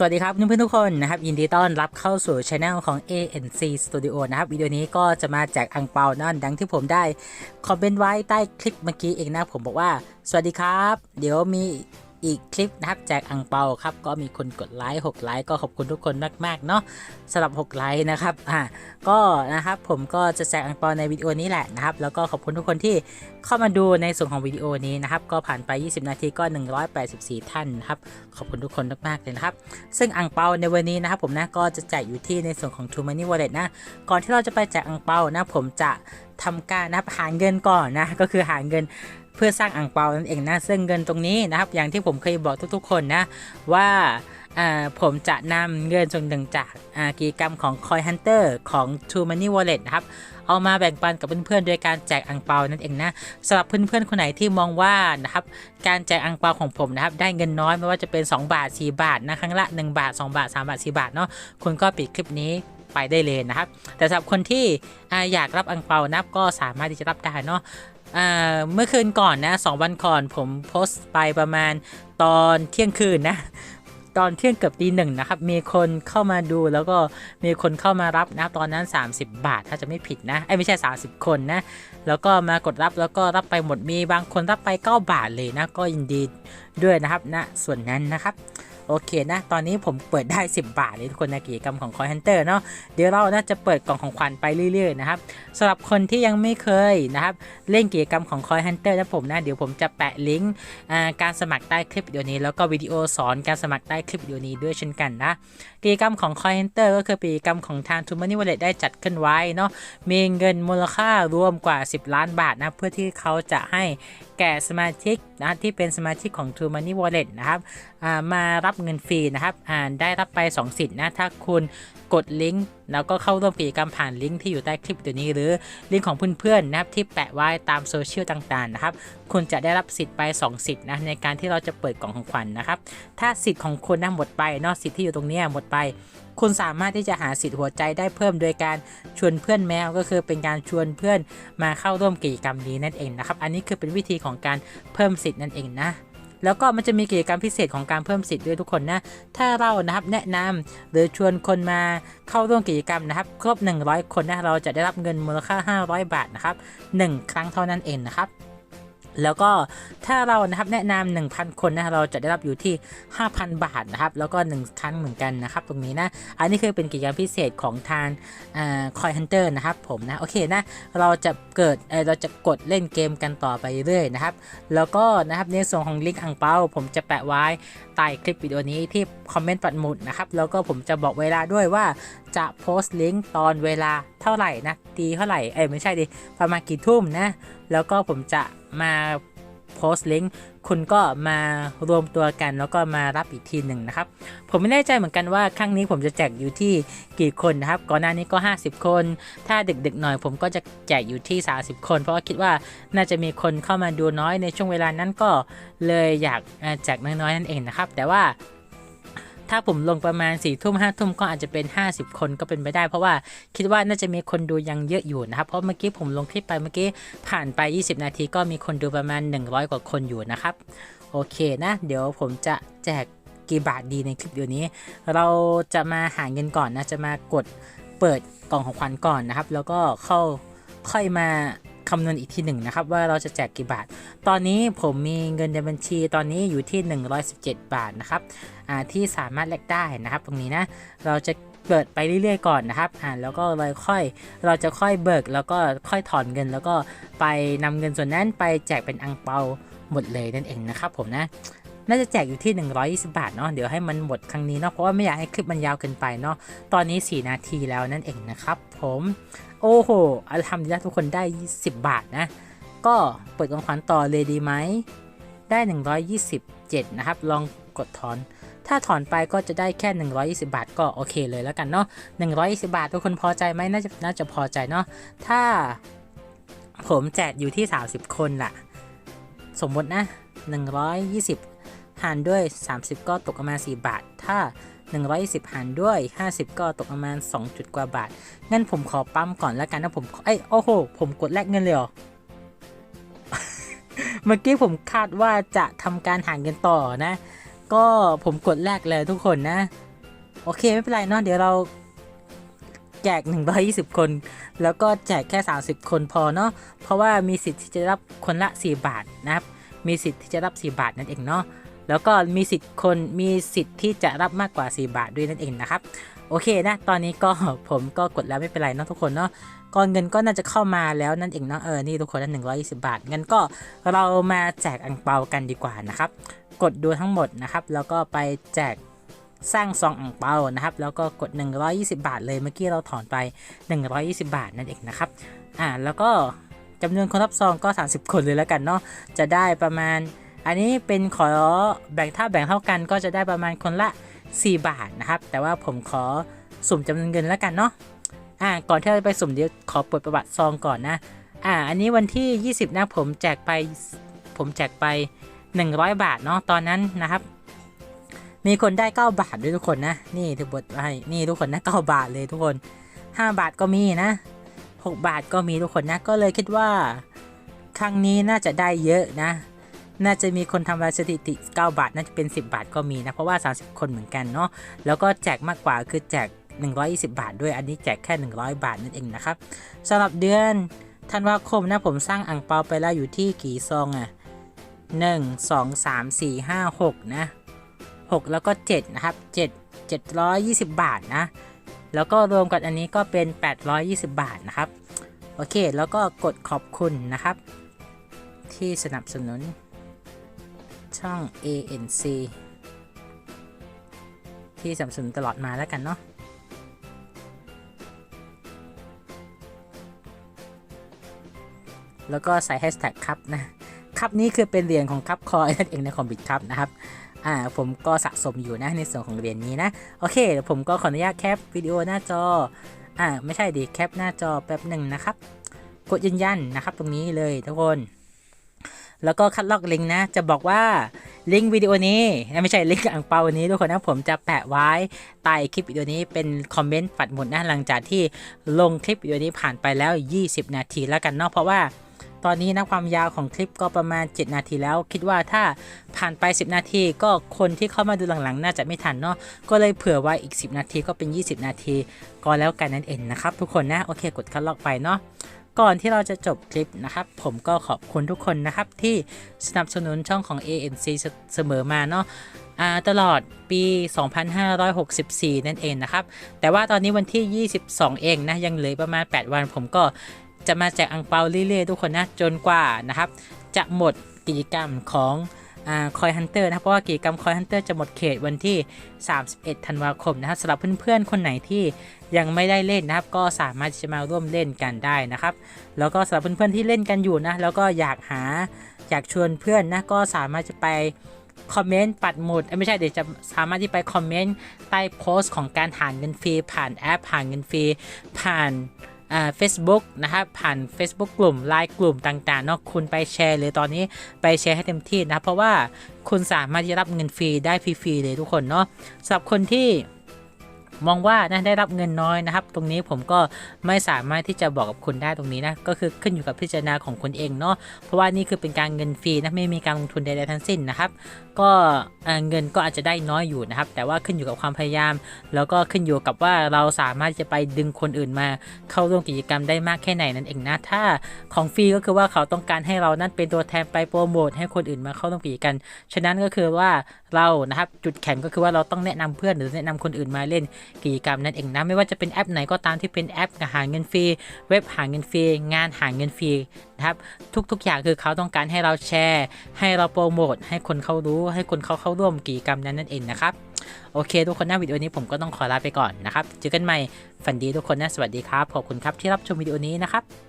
สวัสดีครับเพื่อนๆทุกคนนะครับยินดีต้อนรับเข้าสู่ช anel ของ ANC Studio นะครับวิดีโอนี้ก็จะมาแจกอังเปานั่นดังที่ผมได้ คอมเมนต์ไว้ใต้คลิปเมื่อกี้เองนะผมบอกว่า สวัสดีครับ เดี๋ยวมี อีกคลิปนะครับแจกอังเปาครับก็มีคนกดไลค์6ไลค์ก็ขอบคุณทุกคนมากๆเนาะสำหรับ6ไลค์นะครับอ่าก็นะครับผมก็จะแจกอังเปาในวิดีโอนี้แหละนะครับแล้วก็ขอบคุณทุกคนที่เข้ามาดูในส่วนของวิดีโอนี้นะครับก็ผ่านไป 20 นาทีก็ 184 ท่านนะครับขอบคุณทุกคนมากๆเลยนะครับซึ่งอังเปาในวันนี้นะครับผมนะก็จะแจกอยู่ที่ในส่วนของ True Money Wallet นะก่อนที่เราจะไปแจกอังเปานะผมจะทำการนะครับหาเงินก่อนนะก็คือหาเงิน เพื่อสร้างอังเปานั่นเองนะซึ่งเงินตรงนี้นะครับ อย่างที่ผมเคยบอกทุกๆคนนะว่าผมจะนำเงินส่วนหนึ่งจากกิจกรรมของ Coin Hunter ของ True Money Wallet นะครับ เอามาแบ่งปันกับเพื่อนๆโดยการแจกอังเปานั่นเองนะสำหรับเพื่อนๆ คนไหนที่มองว่านะครับการแจกอังเปาของผมนะครับได้เงินน้อยไม่ว่าจะเป็น 2 บาท 4 บาทนะครั้งละ 1 บาท 2 บาท 3 บาท 4 บาทเนาะคุณก็ปิดคลิปนี้ ไปได้เลยนะครับ แต่สำหรับคนที่อยากรับอังเปานะครับก็สามารถที่จะรับได้เนาะเมื่อคืนก่อนนะสองวันก่อนผมโพสต์ไปประมาณตอนเที่ยงคืนนะตอนเที่ยงเกือบตีหนึ่งนะครับ มีคนเข้ามาดูแล้วก็มีคนเข้ามารับนะตอนนั้น 30 บาทถ้าจะไม่ผิดนะไอ้ไม่ใช่ 30 คนนะ แล้วก็มากดรับแล้วก็รับไปหมดมีบางคนรับไป 9 บาทเลยนะ ก็ยินดีด้วยนะครับนะส่วนนั้นนะครับ โอเคนะ ตอนนี้ผมเปิดได้ 10 บาทเลยทุกคนนะกิจกรรมของ Coin Hunter เนาะเดี๋ยวเราน่าจะเปิดกล่องของขวัญไปเรื่อยๆนะครับสำหรับคนที่ยังไม่เคยนะครับเล่นกิจกรรมของ Coin Hunter นะผมนะเดี๋ยวผมจะแปะลิงก์การสมัครใต้คลิปวิดีโอนี้แล้วก็วิดีโอสอนการสมัครใต้คลิปวิดีโอนี้ด้วยเช่นกันนะกิจกรรมของ Coin Hunter ก็คือกิจกรรมของทาง t o Money Wallet ได้จัดขึ้นไว้เนาะมีเงินมูลค่ารวมกว่า 10 ล้านบาทนะเพื่อที่เขาจะให้แก่สมาชิก นะที่เป็นสมาชิกของ True Money Wallet นะครับมารับเงินฟรีนะครับได้รับไป 2 สิทธิ์นะถ้าคุณกดลิงก์ แล้วก็เข้าร่วมกิจกรรมผ่านลิงก์ที่อยู่ใต้คลิปตัวนี้หรือลิงก์ของเพื่อนๆนะครับที่แปะไว้ตามโซเชียลต่างๆนะครับคุณจะได้รับสิทธิ์ไป 2 สิทธิ์นะในการที่เราจะเปิดกล่องของขวัญนนะครับ ถ้าสิทธิ์ของคุณนะหมดไปนอกสิทธิ์ที่อยู่ตรงนี้หมดไป คุณสามารถที่จะหาสิทธิ์หัวใจได้เพิ่มโดยการชวนเพื่อนแมวก็คือเป็นการชวนเพื่อนมาเข้าร่วมกิจกรรมนี้นั่นเองนะครับ อันนี้คือเป็นวิธีของการเพิ่มสิทธิ์นั่นเองนะ แล้วก็มันจะมีกิจกรรมพิเศษของการเพิ่มสิทธิ์ด้วยทุกคนนะ ถ้าเรานะครับแนะนำหรือชวนคนมาเข้าร่วมกิจกรรมนะครับ ครบ 100 คนนะเราจะได้รับเงินมูลค่า 500 บาทนะครับ1ครั้งเท่านั้นเองนะครับ แล้วก็ถ้าเรานะครับแนะนำ1,000 คนนะเราจะได้รับอยู่ที่ 5,000 บาทนะครับ แล้วก็1ครั้งเหมือนกันนะครับ ตรงนี้นะ อันนี้คือเป็นกิจกรรมพิเศษของทางคอยฮันเตอร์นะครับผมนะ โอเคนะ เราจะเกิดเเราจะกดเล่นเกมกันต่อไปเรื่อยนะครับ แล้วก็นะครับในส่วนของลิงก์อังเปาผมจะแปะไว้ใต้คลิปวิดีโอนี้ที่คอมเมนต์ปัดหมุดนะครับ แล้วก็ผมจะบอกเวลาด้วยว่าจะโพสต์ลิงก์ตอนเวลาเท่าไหร่นะตีเท่าไหร่ เอ้ยไม่ใช่ดิ ประมาณกี่ทุ่มนะ แล้วก็ผมจะ มาโพสต์ลิงก์คุณก็มารวมตัวกันแล้วก็มารับอีกทีหนึ่งนะครับ ผมไม่แน่ใจเหมือนกันว่าครั้งนี้ผมจะแจกอยู่ที่กี่คนนะครับ ก่อนหน้านี้ก็ 50 คน ถ้าเด็กๆหน่อยผมก็จะแจกอยู่ที่ 30 คน เพราะว่าคิดว่าน่าจะมีคนเข้ามาดูน้อยในช่วงเวลานั้นก็เลยอยากแจกน้อยๆนั่นเองนะครับ แต่ว่า ถ้าผมลงประมาณ4ี่ทุ่มห้าทุ่มก็อาจจะเป็น 50 คนก็เป็นไปได้ เพราะว่าคิดว่าน่าจะมีคนดูยังเยอะอยู่นะครับ เพราะเมื่อกี้ผมลงคลิปไปเมื่อกี้ผ่านไป 20 นาทีก็มีคนดูประมาณ 100 กว่าคนอยู่นะครับ โอเคนะ เดี๋ยวผมจะแจกกี่บาทดีในคลิปเดียวนี้ เราจะมาหาเงินก่อนนะ จะมากดเปิดกล่องของขวัญก่อนนะครับ แล้วก็เข้าค่อยมา คำนวณอีกทีหนึ่งนะครับ ว่าเราจะแจกกี่บาท ตอนนี้ผมมีเงินในบัญชีตอนนี้อยู่ที่ 117 บาทนะครับอ่าที่สามารถแลกได้นะครับ ตรงนี้นะเราจะเปิดไปเรื่อยๆก่อนนะครับ อ่าแล้วก็เลยค่อย เราจะค่อยเบิก แล้วก็ค่อยถอนเงิน แล้วก็ไปนำเงินส่วนนั้นไปแจกเป็นอังเปาหมดเลยนั่นเองนะครับผมนะ น่าจะแจกอยู่ที่ 120 บาทเนาะ เดี๋ยวให้มันหมดครั้งนี้เนาะ เพราะว่าไม่อยากให้คลิปมันยาวเกินไปเนาะ ตอนนี้ 4 นาทีแล้วนั่นเองนะครับผม โอ้โหอัลฮัมดุลิลละทุกคนได้10บาทนะ ก็เปิดของขวัญต่อเลยดีไหม ได้ 127 นะครับ ลองกดถอน ถ้าถอนไปก็จะได้แค่ 120 บาท ก็โอเคเลยแล้วกันเนาะ120 บาท ทุกคนพอใจไหมน่าจะน่าจะพอใจเนาะ ถ้าผมแจกอยู่ที่ 30 คนล่ะ สมมตินะ 120 หารด้วย 30 ก็ตกประมาณ 4 บาท ถ้า 120 หารด้วย 50 ก็ตกประมาณ 2 จุดกว่าบาท งั้นผมขอปั๊มก่อนแล้วกันนะผมเอ้โอ้โห ผมกดแลกเงินเลยเหรอ เมื่อกี้ผมคาดว่าจะทำการหาเงินต่อนะ ก็ผมกดแรกเลยทุกคนนะ โอเคไม่เป็นไรเนาะเดี๋ยวเราแจก 120 คน แล้วก็แจกแค่ 30 คนพอเนาะ เพราะว่ามีสิทธิ์ที่จะรับคนละ 4 บาทนะครับ มีสิทธิ์ที่จะรับ 4 บาทนั่นเองเนาะ แล้วก็มีสิทธิ์คนมีสิทธิ์ที่จะรับมากกว่า 4 บาทด้วยนั่นเองนะครับ โอเคนะ ตอนนี้ก็ผมก็กดแล้วไม่เป็นไรเนาะทุกคนเนาะก่อนเงินก็น่าจะเข้ามาแล้วนั่นเองเนาะเออนี่ทุกคนนั้น120 บาทงั้นก็เรามาแจกอังเปากันดีกว่านะครับ กดดูทั้งหมดนะครับ แล้วก็ไปแจกสร้างซองอ่งเปานะครับ แล้วก็กด 120 บาทเลยเมื่อกี้เราถอนไป 120 บาทนั่นเองนะครับอ่าแล้วก็จำนวนคนรับซองก็ 30 คนเลยแล้วกันเนาะจะได้ประมาณ อันนี้เป็นขอแบ่งถ้าแบ่งเท่ากันก็จะได้ประมาณคนละ 4 บาทนะครับ แต่ว่าผมขอสุ่มจำนวนเงินแล้วกันเนาะอ่าก่อนที่เราจะไปสุ่มเดี๋ยวขอเปิดประวัติซองก่อนนะอ่าอันนี้วันที่ 20 นะผมแจกไปผมแจกไป 100 บาทเนาะตอนนั้นนะครับ มีคนได้ 9 บาทด้วยทุกคนนะ นี่ถือบทให้นี่ทุกคนนะ 9 บาทเลยทุกคน 5 บาทก็มีนะ 6 บาทก็มีทุกคนนะ ก็เลยคิดว่า ครั้งนี้น่าจะได้เยอะนะ น่าจะมีคนทำลายสถิติ 9 บาท น่าจะเป็น 10 บาทก็มีนะ เพราะว่า 30 คนเหมือนกันเนาะแล้วก็แจกมากกว่าคือแจก 120 บาท ด้วยอันนี้แจกแค่ 100 บาทนั่นเองนะครับสำหรับเดือนธันวาคมนะผมสร้างอ่างเปาไปแล้วอยู่ที่กี่ซองอะ1 2 3 4 5 6 นะ 6 แล้วก็ 7 นะครับ 7 720 บาทนะ แล้วก็รวมกับอันนี้ก็เป็น 820 บาทนะครับ โอเค แล้วก็กดขอบคุณนะครับ ที่สนับสนุน ช่อง ANC ที่สนับสนุนตลอดมาแล้วกันเนาะแล้วก็ใส่แฮชแท็กครับนะ ครับนี้คือเป็นเหรียญของครับคอยนั่นเองในคอมบิทครับนะครับ อ่า ผมก็สะสมอยู่นะในส่วนของเหรียญนี้นะ โอเคเดี๋ยวผมก็ขออนุญาตแคปวิดีโอหน้าจอ อ่า ไม่ใช่ดิ แคปหน้าจอแป๊บหนึ่งนะครับ กดยืนยันนะครับตรงนี้เลยทุกคน แล้วก็คัดลอกลิงก์นะ จะบอกว่าลิงก์วิดีโอนี้ ไม่ใช่ลิงก์อ่างเปาวันนี้ทุกคนนะผมจะแปะไว้ใต้คลิปวิดีโอนี้เป็นคอมเมนต์ปัดหมุดนะหลังจากที่ลงคลิปวิดีโอนี้ผ่านไปแล้ว 20 นาทีแล้วกันเนาะเพราะว่าตอนนี้นะความยาวของคลิปก็ประมาณ 7 นาทีแล้ว คิดว่าถ้าผ่านไป 10 นาทีก็คนที่เข้ามาดูหลังๆ น่าจะไม่ทันเนาะก็เลยเผื่อไว้อีก 10 นาทีก็เป็น 20 นาที ก็แล้วกันนั่นเองนะครับทุกคนนะโอเคกดคัดลอกไปเนาะ ก่อนที่เราจะจบคลิปนะครับ ผมก็ขอบคุณทุกคนนะครับ ที่สนับสนุนช่องของ ANC เสมอมาเนาะตลอดปี 2564 นั่นเองนะครับ แต่ว่าตอนนี้วันที่ 22 เองนะ ยังเหลือประมาณ 8 วัน ผมก็จะมาแจกอังเปาเรื่อยๆ ทุกคนนะ จนกว่านะครับ จะหมดกิจกรรมของคอยฮันเตอร์นะเพราะว่ากิจกรรมคอยฮันเตอร์จะหมดเขตวันที่ 31 ธันวาคมนะครับสำหรับเพื่อนๆ คนไหนที่ ยังไม่ได้เล่นนะครับ ก็สามารถจะมาร่วมเล่นกันได้นะครับ แล้วก็สำหรับเพื่อนๆที่เล่นกันอยู่นะ แล้วก็อยากหาอยากชวนเพื่อนนะก็สามารถจะไปคอมเมนต์ปัดหมุดไม่ใช่เดี๋ยวจะสามารถที่ไปคอมเมนต์ใต้โพสต์ของการหาเงินฟรีผ่านแอปหาเงินฟรีผ่านอ่า Facebook นะครับผ่าน Facebook กลุ่มไลน์กลุ่มต่างๆเนาะคุณไปแชร์เลยตอนนี้ไปแชร์ให้เต็มที่นะเพราะว่าคุณสามารถที่จะรับเงินฟรีได้ฟรีๆเลยทุกคนเนาะสำหรับคนที่ มองว่านะได้รับเงินน้อยนะครับ ตรงนี้ผมก็ไม่สามารถที่จะบอกกับคุณได้ตรงนี้นะก็คือขึ้นอยู่กับพิจารณาของคุณเองเนาะเพราะว่านี่คือเป็นการเงินฟรีนะไม่มีการลงทุนใดๆทั้งสิ้นนะครับ ก็เงินก็อาจจะได้น้อยอยู่นะครับ แต่ว่าขึ้นอยู่กับความพยายาม แล้วก็ขึ้นอยู่กับว่าเราสามารถจะไปดึงคนอื่นมา เข้าร่วมกิจกรรมได้มากแค่ไหนนั่นเองนะถ้าของฟรีก็คือว่าเขาต้องการให้เรานั้นเป็นตัวแทนไปโปรโมทให้คนอื่นมาเข้าร่วมกิจกรรมฉะนั้นก็คือว่าเรานะครับจุดแข็งก็คือว่าเราต้องแนะนำเพื่อนหรือแนะนำคนอื่นมาเล่นกิจกรรมนั่นเองนะไม่ว่าจะเป็นแอปไหนก็ตามที่เป็นแอปหาเงินฟรีเว็บหาเงินฟรีงานหาเงินฟรีนะครับทุกๆอย่างคือเขาต้องการให้เราแชร์ ให้เราโปรโมทให้คนเขารู้ให้คนเขาเข้าร่วมกิจกรรมนั้นนั่นเองนะครับโอเค ทุกคนนะวิดีโอนี้ผมก็ต้องขอลาไปก่อนนะครับเจอกันใหม่ฝันดีทุกคนนะสวัสดีครับขอบคุณครับที่รับชมวิดีโอนี้นะครับ